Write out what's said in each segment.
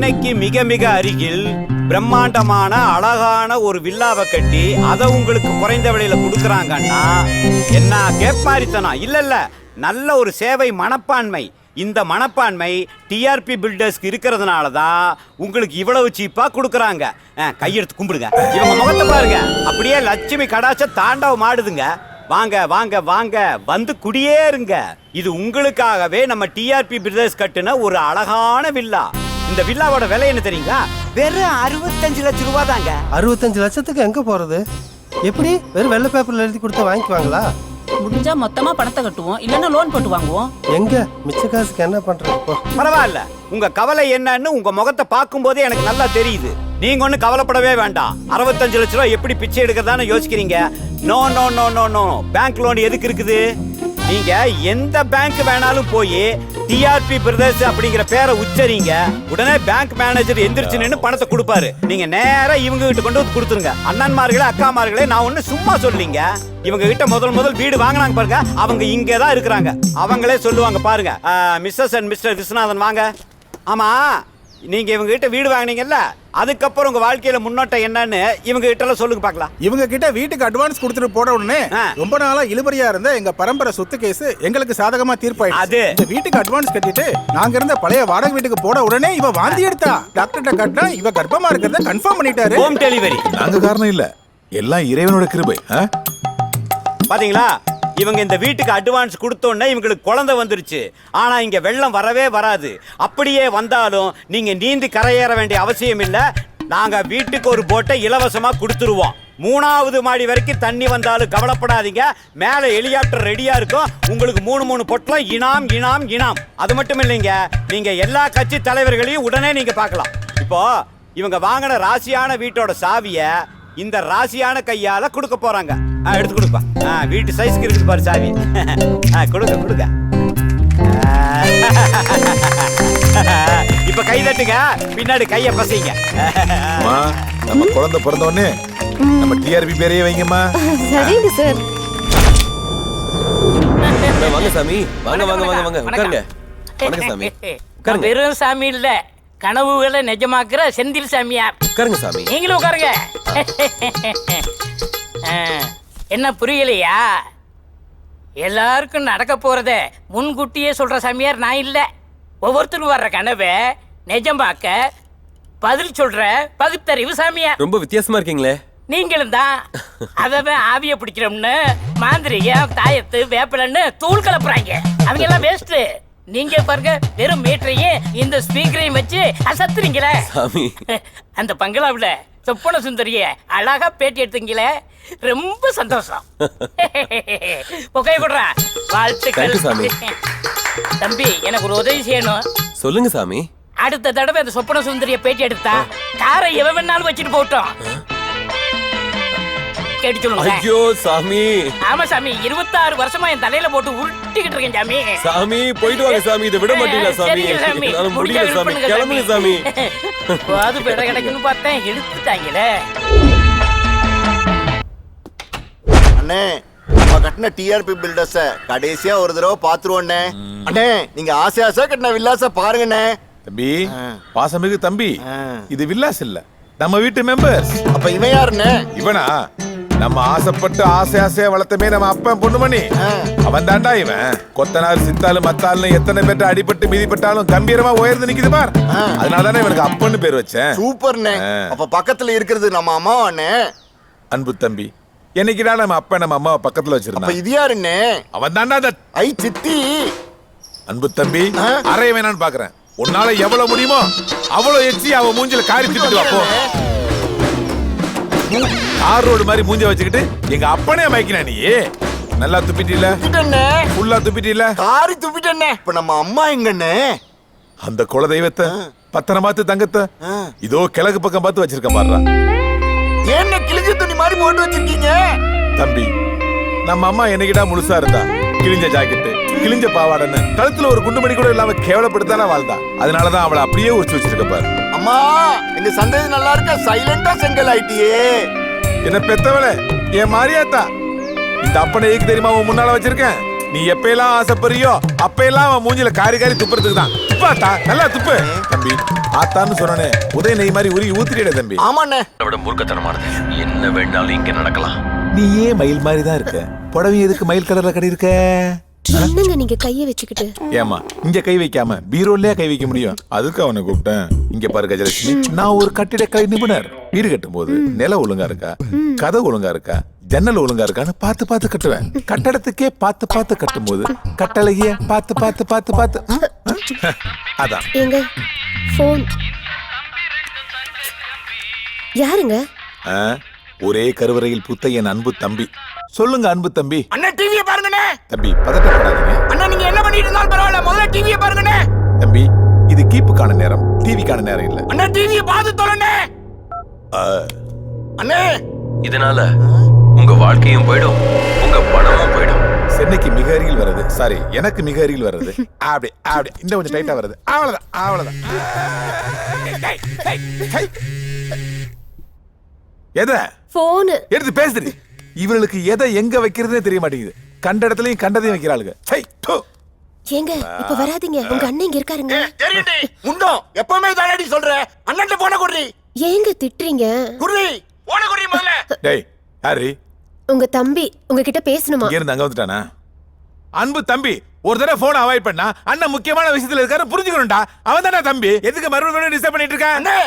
சென்னைக்கு மிக மிக அருகில் பிரம்மாண்டமான அழகான ஒரு வில்லாவை கட்டி அதை உங்களுக்கு குறைந்த விலையில கொடுக்கறாங்கன்னா என்ன கேப்பாரித்தனா இல்ல இல்ல நல்ல ஒரு சேவை மனப்பான்மை. இந்த மனப்பான்மை டிஆர்பி பில்டர்ஸ்க்கு இருக்கிறதுனால தான் உங்களுக்கு இவ்வளவு சீப்பாக கொடுக்குறாங்க. கையெடுத்து கும்பிடுங்க. இவங்க முகத்தை பாருங்க. அப்படியே லட்சுமி கடாச்ச தாண்டவம் ஆடுதுங்க வாங்க வாங்க வாங்க. வந்து குடியேறுங்க. இது உங்களுக்காகவே நம்ம டிஆர்பி பில்டர்ஸ் கட்டின ஒரு அழகான வில்லா. இந்த வில்லாவோட விலை என்ன தெரியுங்களா? வெறும் அறுபத்தஞ்சு லட்சம் ரூபா தாங்க அறுபத்தஞ்சு லட்சத்துக்கு எங்க போறது? எப்படி வெறும் வெள்ளை பேப்பர்ல எழுதி கொடுத்தா வாங்கிக்குவாங்களா? முடிஞ்சா மொத்தமா பணத்தை கட்டுவோம் இல்லைன்னா லோன் போட்டு வாங்குவோம். எங்க? மிச்ச காசுக்கு என்ன பண்றது பரவாயில்ல. உங்க கவலை என்னன்னு உங்க முகத்தை பார்க்கும்போதே எனக்கு நல்லா தெரியுது. நீங்க ஒன்றும் கவலைப்படவே வேண்டாம். அறுபத்தஞ்சு லட்ச ரூபா எப்படி பிச்சை எடுக்கிறதான்னு யோசிக்கிறீங்க. No no no no no bank loan எதுக்கு இருக்குது? நீங்க எந்த பேங்க் வேணாலும் போய் டிஆர்பி பிரதர்ஸ் அப்படிங்கிற பேரை உச்சரிங்க. உடனே பேங்க் மேனேஜர் எந்திரிச்சு நின்று பணத்தை கொடுப்பாரு. நீங்க நேரா இவங்க கிட்ட கொண்டு வந்து கொடுத்துருங்க. அண்ணன்மார்களே அக்காமார்களே நான் ஒண்ணு சும்மா சொல்லிங்க இவங்க கிட்ட முதல் முதல் வீடு வாங்கினாங்க பாருங்க. அவங்க இங்கே தான் இருக்கிறாங்க. அவங்களே சொல்லுவாங்க பாருங்க. மிஸ்ஸஸ் அண்ட் மிஸ்டர் விஸ்வநாதன் வாங்க. ஆமா நீங்க இவங்க கிட்ட வீடு வாங்கினீங்கல்ல? அதுக்கப்புறம் உங்க வாழ்க்கையில முன்னோட்டம் என்னன்னு இவங்க கிட்ட எல்லாம் சொல்லுங்க பார்க்கலாம். இவங்க கிட்ட வீட்டுக்கு அட்வான்ஸ் கொடுத்துட்டு போட உடனே. ரொம்ப நாளா இழுபறியா இருந்த எங்க பரம்பரை சொத்து கேஸ் எங்களுக்கு சாதகமா தீர்ப்பாயிடுச்சு. அது. இந்த வீட்டுக்கு அட்வான்ஸ் கட்டிட்டு நாங்க இருந்த பழைய வாடகை வீட்டுக்கு போட உடனே இவ வாந்தி எடுத்தா. டாக்டர்கிட்ட கட்டினா இவ கர்ப்பமா இருக்கிறத கன்ஃபார்ம் பண்ணிட்டாரு. ஹோம் டெலிவரி நாங்க காரணம் இல்ல. எல்லாம் இறைவனோட கிருபை ஆ? பாத்தீங்களா? இவங்க இந்த வீட்டுக்கு அட்வான்ஸ் கொடுத்தோன்னே இவங்களுக்கு குழந்தை வந்துருச்சு. ஆனால் இங்கே வெள்ளம் வரவே வராது. அப்படியே வந்தாலும் நீங்கள் நீந்தி கரையேற வேண்டிய அவசியம் இல்லை. நாங்கள் வீட்டுக்கு ஒரு போட்டை இலவசமாக கொடுத்துருவோம். மூணாவது மாடி வரைக்கும் தண்ணி வந்தாலும் கவலைப்படாதீங்க. மேலே ஹெலிகாப்டர் ரெடியாக இருக்கும். உங்களுக்கு மூணு மூணு பொட்டலம். இனாம் இனாம் இனாம். அது மட்டும் இல்லைங்க. நீங்கள் எல்லா கட்சி தலைவர்களையும் உடனே நீங்கள் பார்க்கலாம். இப்போ இவங்க வாங்கின ராசியான வீட்டோட சாவியை இந்த ராசியான கையால கொடுக்க போறாங்க. ஆ, எடுத்து கொடுப்பா. ஆ, வீட்டு சைஸ்க்கு இருக்குது பாரு சாவி ஆ, கொடுங்க கொடுங்க. இப்ப கை தட்டுங்க. பின்னாடி கைய பசைங்க. அம்மா நம்ம குழந்தை பிறந்த உடனே நம்ம டிஆர்பி பேரையே வைங்கம்மா. சரிங்க சார் வாங்க சாமி வாங்க வாங்க வாங்க வாங்க உட்காருங்க. வணக்கம் சாமி. உட்காருங்க. வெறும் சாமி இல்ல. கனவுகளை நிஜமாக்குற செந்தில் சாமியார் உட்காருங்க சாமி. நீங்களும் உட்காருங்க. என்ன புரியலையா? எல்லாருக்கும் நடக்க போறத முன்கூட்டியே சொல்ற சாமியார் நான் இல்ல. ஒவ்வொருத்தரும் வர்ற கனவை நிஜமாக்க பதில் சொல்ற பகுத்தறிவு சாமியார். ரொம்ப வித்தியாசமா இருக்கீங்களே. நீங்களும் தான். அவன் ஆவிய பிடிக்கிறோம்னு மாந்திரிகம் தாயத்து வேப்பிலன்னு தூள் கலப்புறாங்க. அவங்க எல்லாம் வேஸ்ட் நீங்க பாருங்க வெறும் மீட்டரையும் இந்த ஸ்பீக்கரையும் வச்சு அசத்துறீங்களே. சாமி. அந்த பங்களாவுல சொப்பன சுந்தரிய அழகா பேட்டி எடுத்தீங்களே ரொம்ப சந்தோஷம். புகைய கொடுறா வாழ்த்துக்கள். தம்பி எனக்கு ஒரு உதவி செய்யணும். சொல்லுங்க சாமி. அடுத்த தடவை அந்த சொப்பன சுந்தரிய பேட்டி எடுத்தா காரை எவன் வேணாலும் வச்சுட்டு போட்டோம் கேட்டு சொல்லுங்க. ஐயோ சாமி. ஆமா சாமி. இருபத்தாறு வருஷமா என் தலையில போட்டு உருட்டிக்கிட்டு இருக்கேன் சாமி. சாமி போயிட்டு வாங்க சாமி. இதை விட மாட்டீங்களா சாமி? என்னால முடியல சாமி. கிளம்புங்க சாமி. அது பெற கிடைக்குன்னு பார்த்தேன் எடுத்துட்டாங்களே அண்ணே நம்ம கட்டின டிஆர்பி பில்டர்ஸ கடைசியா ஒரு தடவை பாத்துருவோண்ணே அண்ணே. நீங்க ஆசை கட்டின வில்லாச பாருங்கண்ணே தம்பி பாசமிகு தம்பி. இது வில்லாஸ் இல்ல. நம்ம வீட்டு மெம்பர்ஸ் அப்ப இவன் யாருண்ணே இவனா? நம்ம ஆசைப்பட்டு ஆசை ஆசையா வளர்த்தமே நம்ம அப்பன் பொண்ணு மணி அவன் தாண்டா இவன். கொத்தனார் சித்தாலு மத்தாலும் எத்தனை பேர்ட்ட அடிபட்டு மிதிப்பட்டாலும் கம்பீரமா உயர்ந்து நிக்குது பார். அதனால தானே இவனுக்கு அப்பன்னு பேர் வச்சேன். சூப்பர்ண்ணே. அப்ப பக்கத்துல இருக்கிறது நம்ம அம்மாவாண்ணே. அன்பு தம்பி என்னைக்குடா நம்ம அப்பன் நம்ம அம்மாவை பக்கத்துல அப்ப வச்சிருந்தான் இது யாருண்ணே? அவன் தாண்டா அந்த ஐ சித்தி. அன்பு தம்பி? அறைய வேணான்னு பாக்குறேன். உன்னால எவ்வளவு முடியுமோ அவ்வளவு எச்சி அவ மூஞ்சில காரி திட்டு அப்போ. ஆர் ரோடு மாதிரி மூஞ்ச வச்சுக்கிட்டு எங்க அப்பனே மயக்கினா நீ. நல்லா துப்பிட்டில? துப்பிட்டண்ணே. ஃபுல்லா துப்பிட்டில? காரி துப்பிட்டண்ணே. இப்ப நம்ம அம்மா எங்கண்ணே? அந்த குல தெய்வத்தை பத்திரமாத்து தங்கத்தை ஆ. இதோ கிழக்கு பக்கம் பார்த்து வச்சிருக்க பாடுறா ஏண்ணே கிழிஞ்ச துணி மாதிரி போட்டு வச்சிருக்கீங்க. தம்பி நம்ம அம்மா என்னைக்கிடா முழுசா இருந்தா? கிழிஞ்ச ஜாக்கெட்டு கிழிஞ்ச பாவாடைன்னு கழுத்துல ஒரு குண்டுமணி கூட இல்லாம கேவலப்படுத்தானே வாழ்ந்தா. அதனாலதான் அவளை அப்படியே உரிச்சு வச்சிருக்க பாரு. அம்மா எங்க சந்ததி நல்லா இருக்க? சைலண்டா செங்கல் ஆயிட்டியே. என்ன பெத்தவளே? என் மாரியாத்தா. இந்த அப்பனை ஏக்கு தெரியுமா உன் முன்னால வச்சிருக்கேன்? நீ எப்பெல்லாம் ஆசைப்படுறியோ அப்பெல்லாம் அவன் மூஞ்சில காரி காரி துப்புறதுக்கு தான். துப்பாத்தா நல்லா துப்பு. தம்பி ஆத்தான்னு சொன்னனே உதய நெய் மாதிரி உருகி ஊத்திரிட தம்பி. ஆமாண்ணே. விட மூர்க்கத்தனமானது. என்ன வேண்டாலும் இங்க நடக்கலாம். நீ ஏன் மயில் மாதிரி தான் இருக்க. புடவை எதுக்கு மயில் கலர்ல கட்டி இருக்க என்னங்க நீங்க கைய வச்சுக்கிட்டு. ஏமா இங்க கை வைக்காம பீரோலயே கை வைக்க முடியும். அதுக்கு அவனை கூப்பிட்டேன். இங்க பாரு கஜலட்சுமி. நான் ஒரு கட்டிடக்கலை நிபுணர். வீடு கட்டும் போது நிலம் ஒழுங்கா இருக்கா? கதை ஒழுங்கா இருக்கா? ஜன்னல் ஒழுங்கா இருக்கான்னு பார்த்து பார்த்து கட்டுவேன். கட்டடத்துக்கே பார்த்து பார்த்து கட்டும் போது கட்டளையே பார்த்து பார்த்து பார்த்து பார்த்து. அதான். ஏங்க போன் யாருங்க? ஒரே கருவறையில் புத்த என் அன்பு தம்பி. சொல்லுங்க அன்பு தம்பி. அண்ணா டிவியை பாருங்கண்ணே தம்பி பதட்டப்படாதீங்க. அண்ணா நீங்க என்ன பண்ணிட்டு இருந்தாலும் பரவாயில்ல. முதல்ல டிவியை பாருங்கண்ணே. தம்பி இது கீப்புக்கான நேரம். டிவிக்கான நேரம் இல்ல. அண்ணா டிவியை பார்த்து தொலைண்ணே. அண்ணே. இதனால உங்க வாழ்க்கையும் போயிடும். உங்க பணமும் போயிடும். சென்னைக்கு மிக அருகில் வர்றது. சாரி எனக்கு மிக அருகில் வர்றது. அப்படி அப்படி. இந்த கொஞ்சம் டைட்டா வருது அவ்வளவுதான் அவ்வளவுதான். எதை? போனு எடுத்து பேசுறி இவர்களுக்கு எதை எங்க வைக்கிறதுனே தெரிய மாட்டேங்குது. கண்ட இடத்துலயும் கண்டதையும் வைக்கிறாளுங்க. ஏங்க இப்ப வராதீங்க. உங்க அண்ணன் இங்க இருக்காருங்க. தெரியுண்டி முண்டோம் எப்பவுமே தானடி சொல்ற? அண்ணன் போன குடுறி ஏங்க திட்டுறீங்க? குடுறி போன குடுறி முதல்ல. டேய் யாரு? உங்க தம்பி உங்ககிட்ட பேசணுமா? இங்க இருந்து அங்க வந்துட்டானா? அன்பு தம்பி ஒரு தடவை போன் அவாய்ட் பண்ணா அண்ணன் முக்கியமான விஷயத்துல இருக்காரு புரிஞ்சுக்கணும்டா. அவன் தானே தம்பி? எதுக்கு மறுபடியும் டிஸ்டர்ப் பண்ணிட்டு இருக்க? அண்ணே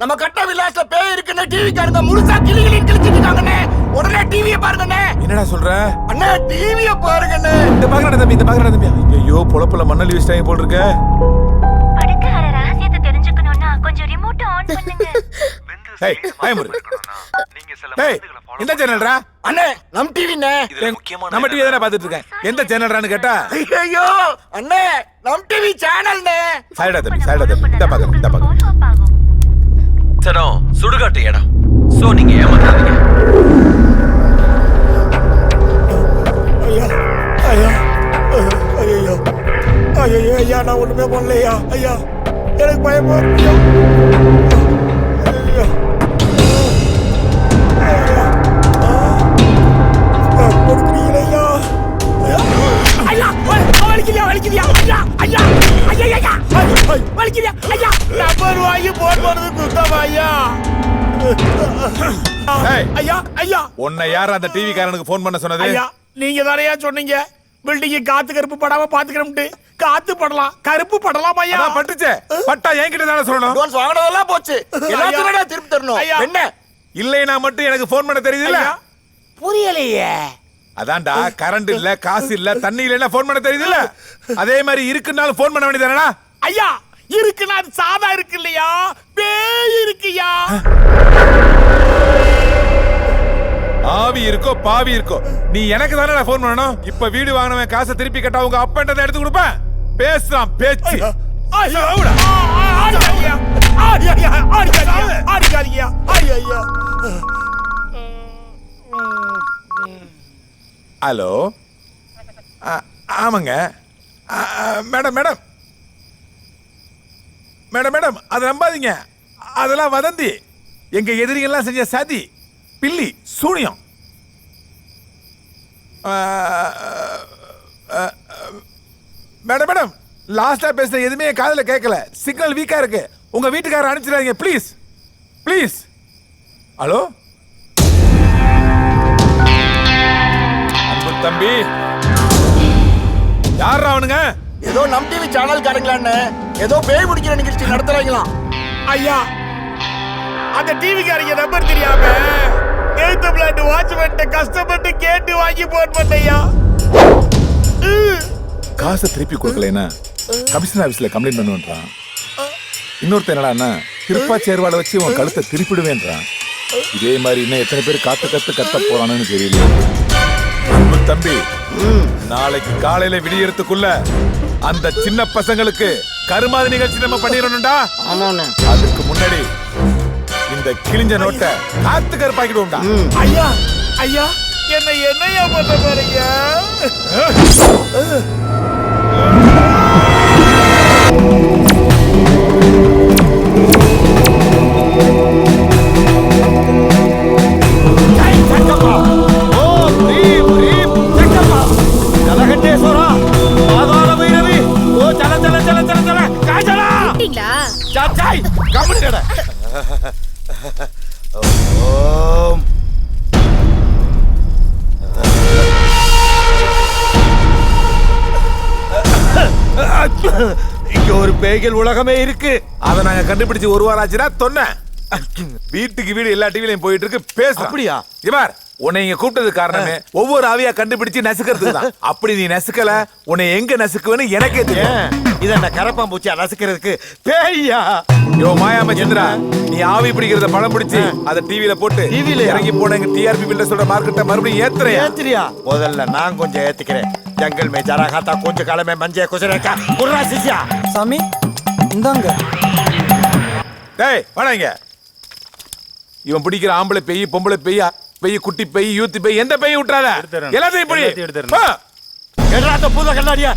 நம்ம கட்ட விலாச பேய் இருக்குன்னு டிவி காரங்க முழுசா கிளி கிளி கிழிச்சிட்டு இருக்காங்கண்ணே. உடனே டிவியை பாருங்கண்ணே என்னடா சொல்ற? அண்ணே டிவியை பாருங்கண்ணே இந்த பாக்குறேன் தம்பி இந்த பாக்குறேன் தம்பி. ஐயோ பொழப்புல மண்ணலி வச்சிட்டாங்க போல் இருக்க படுக்கையற ரகசியத்தை தெரிஞ்சுக்கணும்னா கொஞ்சம் ரிமோட் ஆன் பண்ணுங்க. டேய் பயமுறு டேய் இந்த சேனல்ரா அண்ணே நம் டிவிண்ணே நம்ம டிவி தானே பாத்துட்டு இருக்கேன். எந்த சேனல்ரான்னு கேட்டா? ஐயோ அண்ணே நம் டிவி சேனல்ண்ணே சைடா தம்பி சைடா தம்பி. இந்த பாக்குறேன் இந்த ஆகும். தரம் சுடுகாட்டு இடம் சோ நீங்க ஏமாத்தாதீங்க. ஐயா ஐயா நான் ஒண்ணுமே பண்ணலையா? ஐயா எனக்கு பயமா ஐயா ஐயா. உன்னை யார் அந்த டிவி காரனுக்கு ஃபோன் பண்ண சொன்னது? ஐயா நீங்க தானே சொன்னீங்க? பில்டிங் காத்து கருப்பு படாம பாத்துக்கிறோம்ட்டு. காத்து படலாம் கருப்பு படலாம் ஐயா. பட்டுச்சே. பட்டா என்கிட்ட தானே சொல்லணும்? அட்வான்ஸ் வாங்கினதெல்லாம் போச்சு. எல்லாத்தையும் திருப்பி தரணும்? ஐயா. என்ன? இல்லைனா மட்டும் எனக்கு ஃபோன் பண்ண தெரியுதுல்ல. புரியலையே. அதான்டா கரண்ட் இல்ல காசு இல்ல தண்ணி இல்லைன்னா ஃபோன் பண்ண தெரியுதுல்ல? அதே மாதிரி இருக்குனாலும் ஃபோன் பண்ண வேண்டியதானடா ஐயா இருக்குன்னா அது சாதா இருக்கு இல்லையா? பேய் இருக்குயா? ஆவி இருக்கோ பாவி இருக்கோ? நீ எனக்கு தானே ஃபோன் பண்ணணும்? இப்ப வீடு வாங்கினவன் காசை திருப்பி கேட்டா உங்க அப்பன்ட்ட எடுத்து கொடுப்பேன்? பேசுறான் பேச்சு. ஹலோ? ஆ, ஆமாங்க. Madam madam. மேடம் மேடம் அதை நம்பாதீங்க. அதெல்லாம் வதந்தி. எங்க எதிரிகள்லாம் செஞ்ச சதி பில்லி சூனியம். மேடம் மேடம் லாஸ்டா பேசுன எதுவுமே காதல கேட்கல. சிக்னல் வீக்கா இருக்கு. உங்க வீட்டுக்காரர் அனுப்பிச்சிடாதீங்க ப்ளீஸ் ப்ளீஸ் ஹலோ தம்பி. யார் அவனுங்க? ஏதோ நம் டிவி சேனல் காரங்களான்னு ஏதோ பேய் பிடிக்கிற நிகழ்ச்சி நடத்துறாங்களாம் ஐயா அந்த டிவி காரங்க நம்பர் தெரியாம எழுத்து பிளாட் வாட்ச்மேன் கஷ்டப்பட்டு கேட்டு வாங்கி போன் பண்ணையா? காசை திருப்பி கொடுக்கலைன்னா கமிஷனர் ஆபீஸ்ல கம்ப்ளைண்ட் பண்ணுவேன்றான். இன்னொருத்தன் என்னடான்னா திருப்பா சேர்வாட வச்சு உன் கழுத்தை திருப்பிடுவேன்றான். இதே மாதிரி இன்னும் எத்தனை பேர் காத்து கத்து கத்த போறானுன்னு தெரியல தம்பி நாளைக்கு காலையில விடியறதுக்குள்ள அந்த சின்ன பசங்களுக்கு கருமாதி நிகழ்ச்சி நம்ம பண்ணிடணும்டா. ஆமாண்ணே. அதுக்கு முன்னாடி இந்த கிழிஞ்ச நோட்டை காத்து கருப்பாக்கிடுவோம்டா. ஐயா ஐயா என்ன என்னையா பண்ண போறீங்க? இங்க ஒரு பேய்கள் உலகமே இருக்கு. அதை நாங்க கண்டுபிடிச்சு ஒரு வாரம் ஆச்சுடா சொன்னேன் வீட்டுக்கு வீடு எல்லா டிவிலையும் போயிட்டு இருக்கு. பேச அப்படியா? இவார் உன்னை இங்க கூப்பிட்டது காரணமே ஒவ்வொரு ஆவியா கண்டுபிடிச்சு நசுக்கிறதுக்கு தான். அப்படி நீ நசுக்கல உன்னை எங்க நசுக்குவேன்னு எனக்கே தெரியும். இத என்ன கரப்பாம்பூச்சியா நசுக்கிறதுக்கு? பேய்யா? யோ மாயாம சந்திரா நீ ஆவி பிடிக்கிறத படம் பிடிச்சு அத டிவில போட்டு லயா? இறங்கி போன எங்க டிஆர்பி பில்ல சொல்ற மார்க்கெட்ட மறுபடியும் ஏத்துறேன் ஏத்திரியா முதல்ல நான் கொஞ்சம் ஏத்திக்கிறேன். ஜங்கல் மே ஜரா காத்தா கொஞ்சம் காலமே மஞ்சள் குசரேக்கா குர்ரா சிசியா சாமி இந்தாங்க. டேய் வாடாங்க இவன் பிடிக்கிற ஆம்பளை பெய் பொம்பளை பெய்யா பெய் குட்டி பெய் யூத் பெய் எந்த பெய் விட்டுறாத? எல்லாத்தையும் பிடி போ. ஏடுறா அந்த பூத கண்ணாடியா.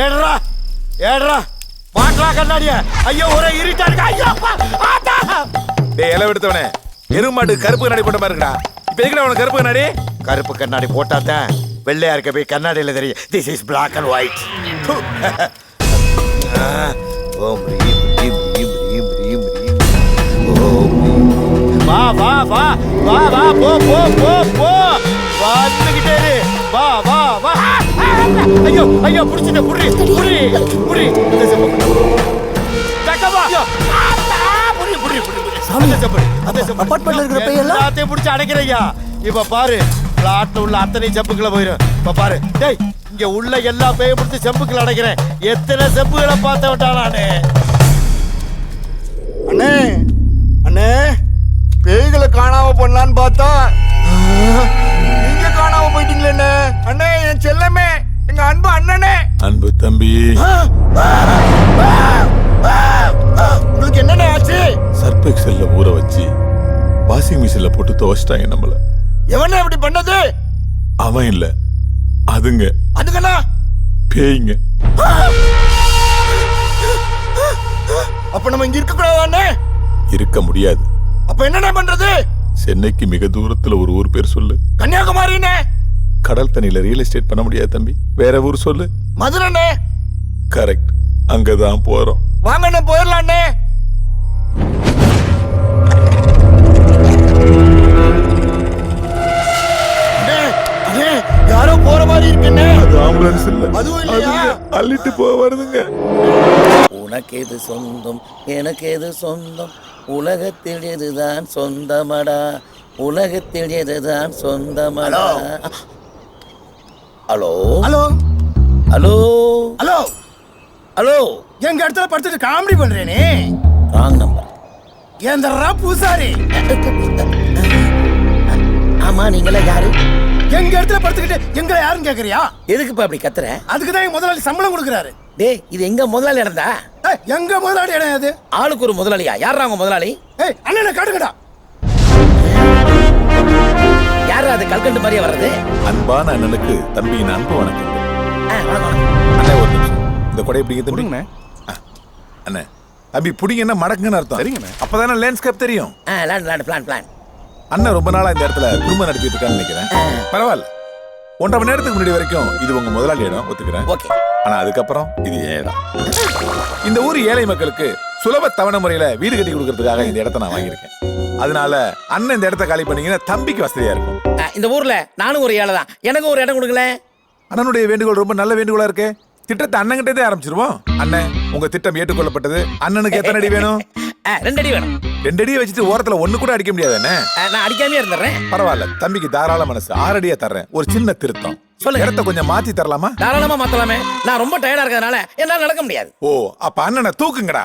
ஏடுறா ஏடுறா. மாட்டா கண்ணாடியா. ஐயோ ஒரே இருட்டா இருக்கு? ஐயோ டேய் இலை எடுத்தவனே. எருமாடு கருப்பு கண்ணாடி போட்ட மாதிரி இருக்கடா இப்ப எதுக்குடா உனக்கு கருப்பு கண்ணாடி? கருப்பு கண்ணாடி போட்டாதான் வெள்ளையா இருக்க போய் கண்ணாடியில தெரியும். This is black and white ஓம் ரீம் ரீம் ரீம் ரீம் ரீம் ரீம். வா வா வா வா வா போ போ போ போ. வந்துகிட்டே வா வா வா. ஐயோ ஐயோ புடிச்சிட்ட புடி புடி புடி இந்த செம்பு தக்கவா புடி புடி புடி அந்த செம்பு அந்த செம்பு அப்பார்ட்மெண்ட்ல இருக்கிற பையெல்லாம்? எல்லாத்தையும் புடிச்சு அடைக்கிறையா இப்ப பாரு பிளாட்ல உள்ள அத்தனை செம்புக்குள்ள போயிரும். இப்ப பாரு. டேய் இங்க உள்ள எல்லா பேயும் பிடிச்சி செம்புக்குள்ள அடைக்கிறேன். எத்தனை செம்புகளை பார்த்த விட்டா நானு? அண்ணே அண்ணே. பேய்களை காணாம பண்ணலான்னு பார்த்தா நீங்க காணாம போயிட்டீங்களே அண்ணே அண்ணே என் செல்லமே எங்க அன்பு அண்ணனே. அன்பு தம்பி. உங்களுக்கு என்னண்ணே ஆச்சு? சர்பெக்சல்ல ஊற வச்சு வாஷிங் மிஷின்ல போட்டு துவைச்சிட்டாங்க நம்மள. எவனே இப்படி பண்ணது? அவன் இல்ல. அதுங்க. அதுக்கண்ணா பேய்ங்க. அப்ப நம்ம இங்க இருக்க கூடாது அண்ணே இருக்க முடியாது. அப்ப என்னண்ணே பண்றது? சென்னைக்கு மிக தூரத்துல ஒரு ஊர் பேர் சொல்லு. கன்னியாகுமரிண்ணே. கடல் தண்ணியில ரியல் எஸ்டேட் பண்ண முடியாது தம்பி. வேற ஊர் சொல்லு. மதுரைண்ணே. கரெக்ட் அங்கதான் போறோம். வாங்கண்ணே போயிடலாண்ணே. யாரோ போற மாதிரி இருக்குண்ணே. அது ஆம்புலன்ஸ் இல்ல. அதுவும் இல்லையா? அள்ளிட்டு போக வருதுங்க உனக்கு எது சொந்தம் எனக்கு எது சொந்தம். உலகத்தில் எதுதான் சொந்தமடா. உலகத்தில் எதுதான் சொந்தமடா. Hello. Hello. Hello. Hello. Hello. எங்க இடத்துல படுத்துட்டு காமெடி பண்றேனே? ராங் நம்பர் ஏந்தர்ரா பூசாரி. ஆமா நீங்களா யாரு? எங்க இடத்துல படுத்துக்கிட்டு எங்களை யாரும் கேக்குறியா? எதுக்குப்பா அப்படி கத்துற? அதுக்கு தான் முதலாளி சம்பளம் கொடுக்குறாரு. டேய் இது எங்க முதலாளி இடம்டா எங்க முதலாளி இடம் அது? ஆளுக்கு ஒரு முதலாளியா? யாரா உங்க முதலாளி? ஏய் அண்ணனை காட்டுங்கடா யாரு அது? கல்கண்டு மாதிரியே வர்றது? அன்பான அண்ணனுக்கு தம்பியின் அன்பு வணக்கம் அண்ணே ஒரு நிமிஷம். இந்த கொடை தம்பி. ஆ, அண்ணே. தம்பி பிடிங்கன்னா மடக்குங்கன்னு அர்த்தம்? சரிங்கண்ணே. அப்பதானே லேண்ட்ஸ்கேப் தெரியும். ஆ லேண்ட் லேண்ட் பிளான் பிளான் அண்ணன் ரொம்ப நாளா இந்த இடத்துல குடும்பம் நடத்திட்டு இருக்கான்னு நினைக்கிறேன். பரவாயில்ல. ஒன்றரை மணி நேரத்துக்கு முன்னாடி வரைக்கும் இது உங்க முதலாளி இடம். ஒத்துக்கிறேன். ஓகே. ஆனா அதுக்கப்புறம் இது இடம்? இந்த ஊர் ஏழை மக்களுக்கு சுலப தவணை முறையில வீடு கட்டி கொடுக்கறதுக்காக இந்த இடத்த நான் வாங்கியிருக்கேன். அதனால அண்ணன் இந்த இடத்த காலி பண்ணீங்கன்னா தம்பிக்கு வசதியா இருக்கும். இந்த ஊர்ல நானும் ஒரு ஏழை தான். எனக்கும் ஒரு இடம் கொடுங்களேன். அண்ணனுடைய வேண்டுகோள் ரொம்ப நல்ல வேண்டுகோளா இருக்கு. திட்டத்தை அண்ணன்கிட்டே ஆரம்பிச்சிருவோம். அண்ணன் உங்க திட்டம் ஏற்றுக்கொள்ளப்பட்டது. அண்ணனுக்கு எத்தனை அடி வேணும்? ரெண்டு அடி வேணும். ரெண்டு அடியை வச்சுட்டு ஓரத்துல ஒண்ணு கூட அடிக்க முடியாது நான் அடிக்காமே இருந்துடுறேன். பரவாயில்ல தம்பிக்கு தாராள மனசு. ஆறு அடியா தர்றேன். ஒரு சின்ன திருத்தம். சொல்லுங்க. இடத்த கொஞ்சம் மாத்தி தரலாமா? தாராளமா மாத்தலாமே. நான் ரொம்ப டயர்டா இருக்கிறதுனால என்னால நடக்க முடியாது. ஓ அப்ப அண்ணனை தூக்குங்கடா.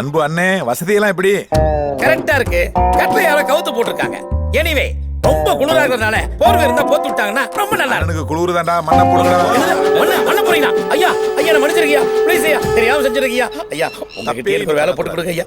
அன்பு அண்ணே வசதியெல்லாம் எப்படி? கரெக்டா இருக்கு. கட்டில யாரோ கவுத்து போட்டிருக்காங்க. எனிவே ரொம்ப குளிரா இருக்கிறதுனால போர்வை இருந்தா போத்து விட்டாங்கன்னா ரொம்ப நல்லா இருக்கும். அண்ணனுக்கு குளிர் தாண்டா மண்ணை போடுங்கடா. மண்ண போறீங்களா ஐயா ஐயா நான் மன்னிச்சிருக்கியா? ப்ளீஸ் ஐயா தெரியாம செஞ்சிருக்கியா? ஐயா உங்ககிட்ட எனக்கு ஒரு வேலை போட்டு கொடுங்க ஐயா.